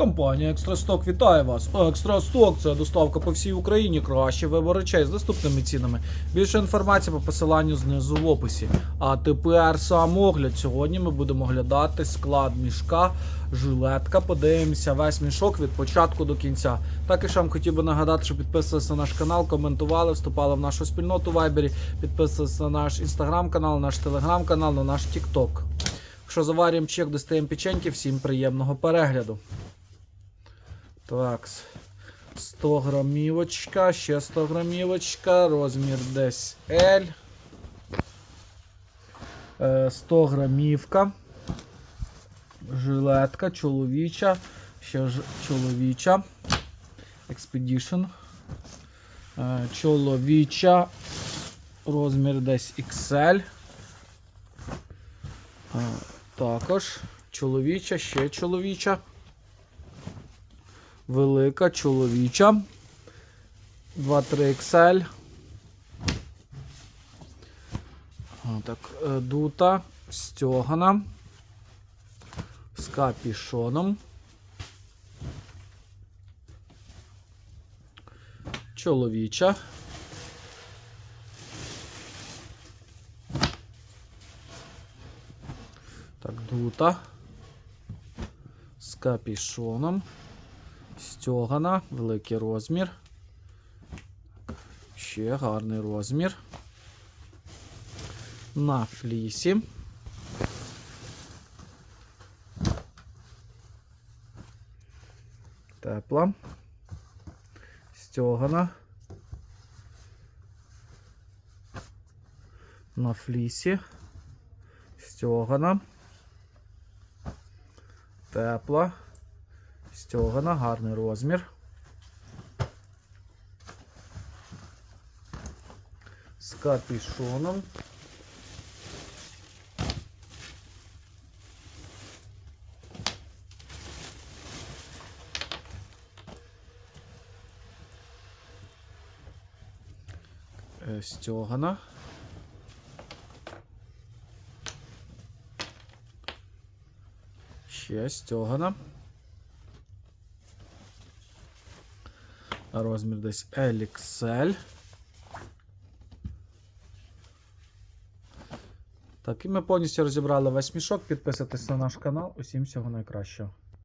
Компанія Екстрасток вітає вас. Екстрасток це доставка по всій Україні. Кращий вибор речей з доступними цінами. Більше інформації по посиланню знизу в описі. А тепер сам огляд. Сьогодні ми будемо оглядати склад мішка, жилетка. Подивимося весь мішок від початку до кінця. Також вам хотів би нагадати, що підписувалися на наш канал, коментували, вступали в нашу спільноту в Вайбері, підписувалися на наш інстаграм-канал, наш телеграм-канал, на наш Тікток. Якщо заварюємо чек, достаємо печеньки, всім приємного перегляду. Так, 100 грамівочка, ще 100 грамівочка, розмір десь L. Е, 100 грамівка. Жилетка чоловіча. Ще ж чоловіча. Expedition. Е, Чоловіча. Розмір десь XL. Е, Також чоловіча, ще чоловіча. Велика чоловіча. 2-3 XL. Так, е, дута, стьогана. З капішоном. Чоловіча. Так, дута. З капішоном. Стьогана, великий розмір. Ще гарний розмір. На флісі. Тепла. Стьогана. На флісі. Стьогана. Тепла. Стьогана, гарний розмір. З капюшоном. Е, Стьогана. Ще стьогана. Розмір десь LXL. Так, і ми повністю розібрали весь мішок. Підписуйтесь на наш канал. Усім всього найкращого.